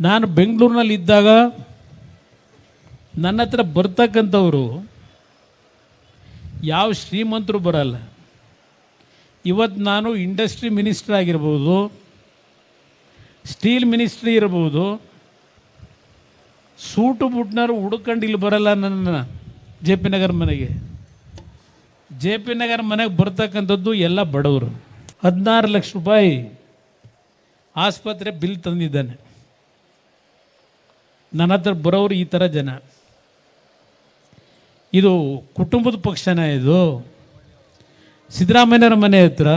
ನಾನು ಬೆಂಗಳೂರಿನಲ್ಲಿ ಇದ್ದಾಗ ನನ್ನ ಹತ್ರ ಬರ್ತಕ್ಕಂಥವರು ಯಾವ ಶ್ರೀಮಂತರು ಬರಲ್ಲ. ಇವತ್ತು ನಾನು ಇಂಡಸ್ಟ್ರಿ ಮಿನಿಸ್ಟರ್ ಆಗಿರ್ಬೋದು, ಸ್ಟೀಲ್ ಮಿನಿಸ್ಟ್ರಿ ಇರ್ಬೋದು, ಸೂಟು ಬುಟ್ನರು ಹುಡ್ಕೊಂಡು ಇಲ್ಲಿ ಬರಲ್ಲ ನನ್ನ ಜೆ ಪಿ ನಗರ ಮನೆಗೆ. ಜೆ ಪಿ ನಗರ ಮನೆಗೆ ಬರ್ತಕ್ಕಂಥದ್ದು ಎಲ್ಲ ಬಡವರು. ಹದಿನಾರು ಲಕ್ಷ ರೂಪಾಯಿ ಆಸ್ಪತ್ರೆ ಬಿಲ್ ತಂದಿದ್ದಾನೆ. ನನ್ನ ಹತ್ರ ಬರೋರು ಈ ಥರ ಜನ. ಇದು ಕುಟುಂಬದ ಪಕ್ಷನ ಇದು. ಸಿದ್ದರಾಮಯ್ಯರ ಮನೆ ಹತ್ರ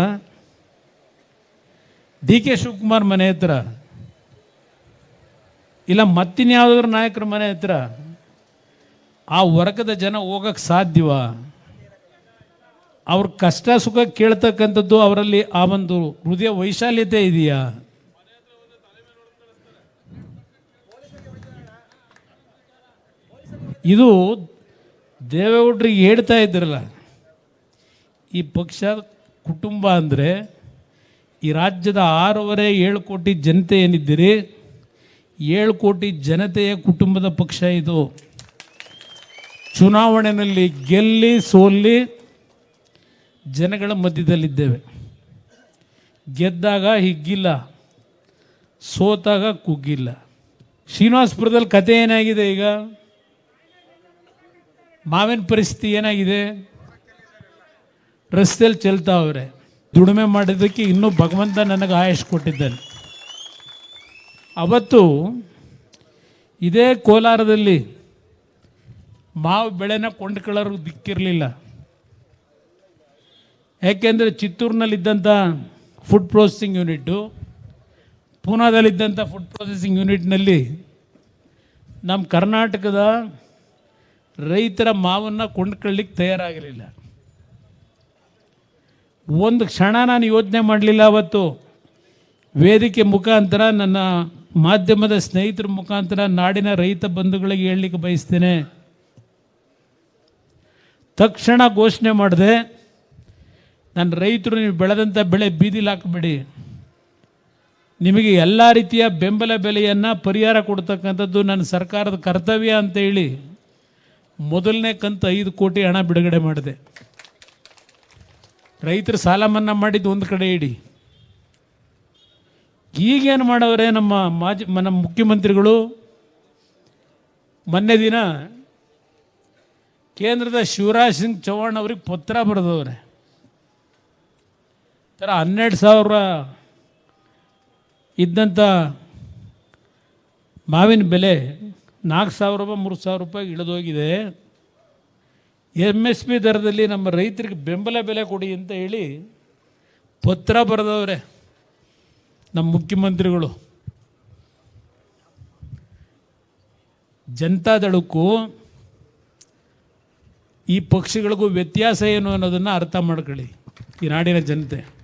ಡಿ ಕೆ ಶಿವಕುಮಾರ್ ಮನೆ ಹತ್ರ, ಇಲ್ಲ ಮತ್ತಿನ್ಯಾವುದಾದ್ರು ನಾಯಕರ ಮನೆ ಹತ್ರ ಆ ವರ್ಗದ ಜನ ಹೋಗಕ್ಕೆ ಸಾಧ್ಯವ? ಅವ್ರ ಕಷ್ಟ ಸುಖ ಕೇಳ್ತಕ್ಕಂಥದ್ದು ಅವರಲ್ಲಿ ಆ ಒಂದು ಹೃದಯ ವೈಶಾಲ್ಯತೆ ಇದೆಯಾ? ಇದು ದೇವೇಗೌಡರಿಗೆ ಹೇಳ್ತಾ ಇದ್ರಲ್ಲ, ಈ ಪಕ್ಷ ಕುಟುಂಬ ಅಂದರೆ ಈ ರಾಜ್ಯದ ಆರೂವರೆ ಏಳು ಕೋಟಿ ಜನತೆ ಏನಿದ್ದೀರಿ, ಏಳು ಕೋಟಿ ಜನತೆಯ ಕುಟುಂಬದ ಪಕ್ಷ ಇದು. ಚುನಾವಣೆಯಲ್ಲಿ ಗೆಲ್ಲಿ ಸೋಲ್ಲಿ ಜನಗಳ ಮಧ್ಯದಲ್ಲಿದ್ದೇವೆ. ಗೆದ್ದಾಗ ಹಿಗ್ಗಿಲ್ಲ, ಸೋತಾಗ ಕುಗ್ಗಿಲ್ಲ. ಶ್ರೀನಿವಾಸಪುರದಲ್ಲಿ ಕತೆ ಏನಾಗಿದೆ ಈಗ? ಮಾವಿನ ಪರಿಸ್ಥಿತಿ ಏನಾಗಿದೆ? ರಸ್ತೆಯಲ್ಲಿ ಚೆಲ್ತಾವ್ರೆ. ದುಡಿಮೆ ಮಾಡಿದ್ದಕ್ಕೆ ಇನ್ನೂ ಭಗವಂತ ನನಗೆ ಆಯಸ್ ಕೊಟ್ಟಿದ್ದಾನೆ. ಅವತ್ತು ಇದೇ ಕೋಲಾರದಲ್ಲಿ ಮಾವು ಬೆಳೆನ ಕೊಂಡ್ಕೊಳ್ಳೋರು ದಿಕ್ಕಿರಲಿಲ್ಲ. ಯಾಕೆಂದರೆ ಚಿತ್ತೂರಿನಲ್ಲಿದ್ದಂಥ ಫುಡ್ ಪ್ರೊಸೆಸಿಂಗ್ ಯೂನಿಟ್ಟು ಪೂನಾದಲ್ಲಿದ್ದಂಥ ಫುಡ್ ಪ್ರೊಸೆಸಿಂಗ್ ಯೂನಿಟ್ನಲ್ಲಿ ನಮ್ಮ ಕರ್ನಾಟಕದ ರೈತರ ಮಾವನ್ನು ಕೊಂಡ್ಕೊಳ್ಳಿಕ್ಕೆ ತಯಾರಾಗಲಿಲ್ಲ. ಒಂದು ಕ್ಷಣ ನಾನು ಯೋಚನೆ ಮಾಡಲಿಲ್ಲ ಅವತ್ತು. ವೇದಿಕೆ ಮುಖಾಂತರ ನನ್ನ ಮಾಧ್ಯಮದ ಸ್ನೇಹಿತರ ಮುಖಾಂತರ ನಾಡಿನ ರೈತ ಬಂಧುಗಳಿಗೆ ಹೇಳಲಿಕ್ಕೆ ಬಯಸ್ತೇನೆ. ತಕ್ಷಣ ಘೋಷಣೆ ಮಾಡಿದೆ, ನನ್ನ ರೈತರು ನೀವು ಬೆಳೆದಂಥ ಬೆಳೆ ಬೀದಿಲಿ ಹಾಕಬೇಡಿ. ನಿಮಗೆ ಎಲ್ಲ ರೀತಿಯ ಬೆಂಬಲ ಬೆಲೆಯನ್ನು ಪರಿಹಾರ ಕೊಡ್ತಕ್ಕಂಥದ್ದು ನನ್ನ ಸರ್ಕಾರದ ಕರ್ತವ್ಯ ಅಂತ ಹೇಳಿ ಮೊದಲನೇ ಕಂತು ಐದು ಕೋಟಿ ಹಣ ಬಿಡುಗಡೆ ಮಾಡಿದೆ. ರೈತರು ಸಾಲ ಮನ್ನಾ ಮಾಡಿದ್ದು ಒಂದು ಕಡೆ ಇಡಿ. ಈಗೇನು ಮಾಡವ್ರೆ ನಮ್ಮ ಮಾಜಿ ನಮ್ಮ ಮುಖ್ಯಮಂತ್ರಿಗಳು? ಮೊನ್ನೆ ದಿನ ಕೇಂದ್ರದ ಶಿವರಾಜ್ ಸಿಂಗ್ ಚೌಹಾಣ್ ಅವ್ರಿಗೆ ಪತ್ರ ಬರೆದವ್ರೆ. ಥರ ಹನ್ನೆರಡು ಸಾವಿರ ಇದ್ದಂಥ ಮಾವಿನ ಬೆಲೆ ನಾಲ್ಕು ಸಾವಿರ ರೂಪಾಯಿ, ಮೂರು ಸಾವಿರ ರೂಪಾಯಿ ಇಳಿದೋಗಿದೆ. ಎಂ ಎಸ್ ಪಿ ದರದಲ್ಲಿ ನಮ್ಮ ರೈತರಿಗೆ ಬೆಂಬಲ ಬೆಲೆ ಕೊಡಿ ಅಂತ ಹೇಳಿ ಪತ್ರ ಬರೆದವ್ರೆ ನಮ್ಮ ಮುಖ್ಯಮಂತ್ರಿಗಳು. ಜನತಾದಳಕ್ಕೂ ಈ ಪಕ್ಷಗಳಿಗೂ ವ್ಯತ್ಯಾಸ ಏನು ಅನ್ನೋದನ್ನು ಅರ್ಥ ಮಾಡ್ಕೊಳ್ಳಿ ಈ ನಾಡಿನ ಜನತೆ.